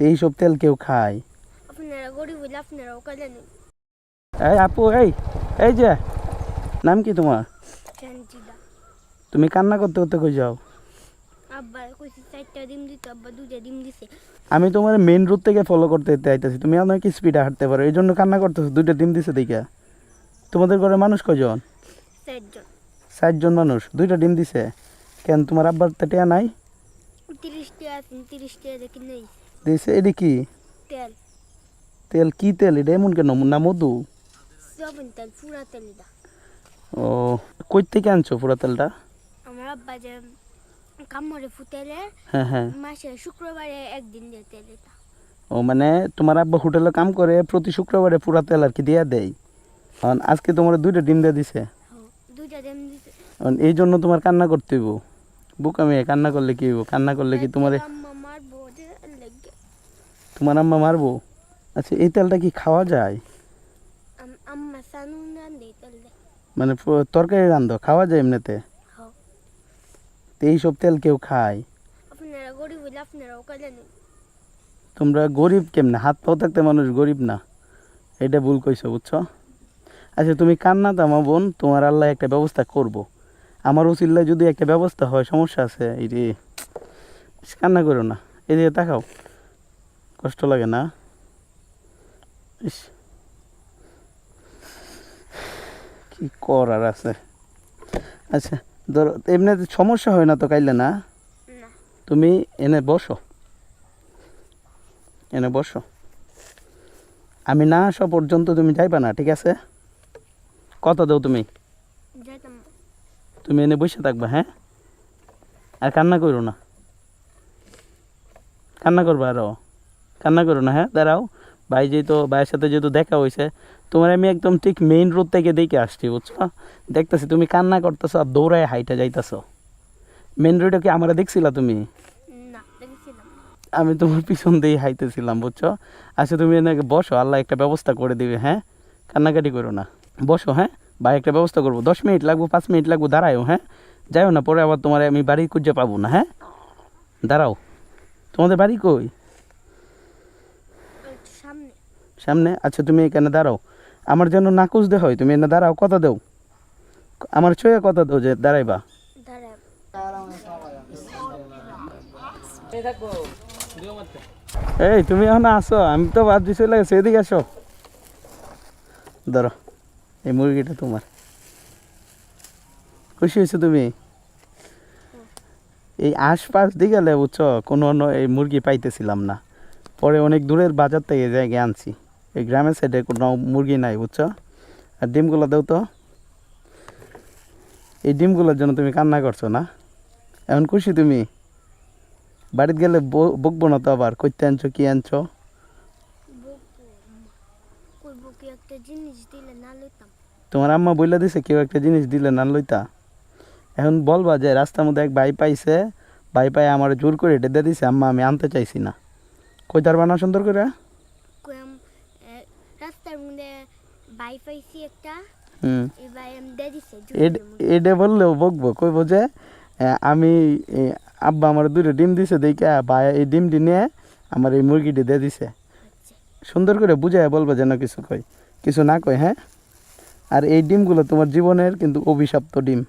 তো এইসব তেল কেউ খায়। এই আপু এই এই যে নাম কি তোমার? তুমি কান্না করতে করতে কই যাও? আমি তোমার মেন রোড থেকে ফলো করতে আইতেছি। তুমি অনেক স্পিডে হাঁটতে পারো? এই জন্য কান্না করতেছো দুইটা ডিম দিছে দেখা। তোমাদের ঘরে মানুষ কজন চারজন। ষাটজন মানুষ দুইটা ডিম দিছে। কেন তোমার আব্বার তো টেয়া নাই? তিরিশ টাকা আছে তিরিশ টাকা দেখি নেই? দিছে এটি কি? তেল। তেল কি তেল? এটা এমন কেন? না মধু? সবিন তেল পুরা তেল এটা। ও কই থেকে আনছো পুরা তেলটা? আমার আব্বা যে কামড়ে ফুটেলে হ্যাঁ হ্যাঁ। মাসে শুক্রবারে একদিন দিয়ে তেল এটা। ও মানে তোমার আব্বা হোটেলে কাম করে প্রতি শুক্রবারে পুরা তেল আর কি দিয়া দেয়। আজকে তোমার দুইটা ডিম দিয়ে দিছে। দুইটা ডিম দিছে। এই জন্য তোমার কান্না করতে হইব। বুকা মেয়ে কান্না করলে কি হইব? কান্না করলে কি তোমার তোমার আম্মা মারবো আচ্ছা এই তেলটা কি খাওয়া যায়? মানে তরকারি রান্ধো খাওয়া যায় এমনিতে? হো তো এইসব তেল কেউ খায়? তোমরা গরিব কেমনে? হাত পাও থাকতে মানুষ গরিব না। এটা ভুল কইছো বুঝছ? আচ্ছা তুমি কান্না থামা বোন তোমার আল্লাহ একটা ব্যবস্থা করব। আমার উচিল্লায় যদি একটা ব্যবস্থা হয় সমস্যা আছে এই রে কান্না করো না। এদিকে তাকাও। কষ্ট লাগে না। ইস। কি করার আছে? আচ্ছা ধরো এমনি সমস্যা হয় না তো কাইলে না। তুমি এনে বসো। এনে বসো। আমি না আসা পর্যন্ত তুমি যাইবা না ঠিক আছে? কত দাও তুমি? তুমি এনে বসে থাকবা হ্যাঁ? আর কান্না করো না। কান্না করবা আরও কান্না করো না হ্যাঁ? দাঁড়াও। ভাই যেহেতু ভাইয়ের সাথে যেহেতু দেখা হয়েছে তোমার আমি একদম ঠিক মেইন রোড থেকে দেখে আসছি বুঝছ? দেখতেছি তুমি কান্না করতেছো আর দৌড়ায় হাইটা যাইতেছো। মেইন রোডে কি আমরা দেখছিলা তুমি? আমি তোমার পিছন দিয়ে হাইতেছিলাম বুঝছ? আচ্ছা তুমি এনাকে বসো আল্লাহ একটা ব্যবস্থা করে দিবে হ্যাঁ? কান্নাকাটি করো না। বসো হ্যাঁ? ভাই একটা ব্যবস্থা করব। দশ মিনিট লাগবো পাঁচ মিনিট লাগবো দাঁড়ায়ও হ্যাঁ? যাইও না পরে আবার তোমার আমি বাড়ি খুঁজে পাবো না হ্যাঁ? দাঁড়াও। তোমাদের বাড়ি কই? সামনে। আচ্ছা তুমি এখানে দাঁড়াও। আমার জন্য নাকুচ দে হয় তুমি এনে দাঁড়াও কথা দেও। আমার ছয়ে কথা দেও যে দাঁড়াইবা। এই তুমি এখন আসো আমি তো বাদ দিয়ে চলে গেছি এদিকে আসো। ধরো এই মুরগিটা তোমার। খুশি হয়েছো তুমি? এই আশপাশ দিয়ে গেলে বুঝছ কোনো অন্য এই মুরগি পাইতেছিলাম না। পরে অনেক দূরের বাজার থেকে জায়গায় আনছি। এই গ্রামের সাইডে কোনো মুরগি নাই বুঝছ? আর ডিমগুলো দেও তো। এই ডিমগুলোর জন্য তুমি কান্না করছ না? এখন খুশি তুমি? বাড়িতে গেলে ব- বকবো না তো আবার? কইতে আনছো কি আনছো? কইব কি একটা জিনিস দিলে না লইতাম। তোমার আম্মা বইলা দিছে কেউ একটা জিনিস দিলে না লইতা। এখন বলবা যে রাস্তার মধ্যে এক ভাই পাইছে ভাই পাই আমার জোর করে এটা দিয়ে দিছে আম্মা আমি আনতে চাইছি না। কই তার বানা সুন্দর করে? রাস্তার মধ্যে পাইছি একটা এটা বললেও বকবো কইব যে আমি আব্বা আমার দুটো ডিম দিছে দেখে ভাই এই ডিমটি নিয়ে আমার এই মুরগিটি দিয়ে দিছে। সুন্দর করে বুঝায় বলব যেন কিছু কয়, কিছু না কয় হ্যাঁ? আর এই ডিমগুলো তোমার জীবনের কিন্তু অভিশপ্ত ডিম।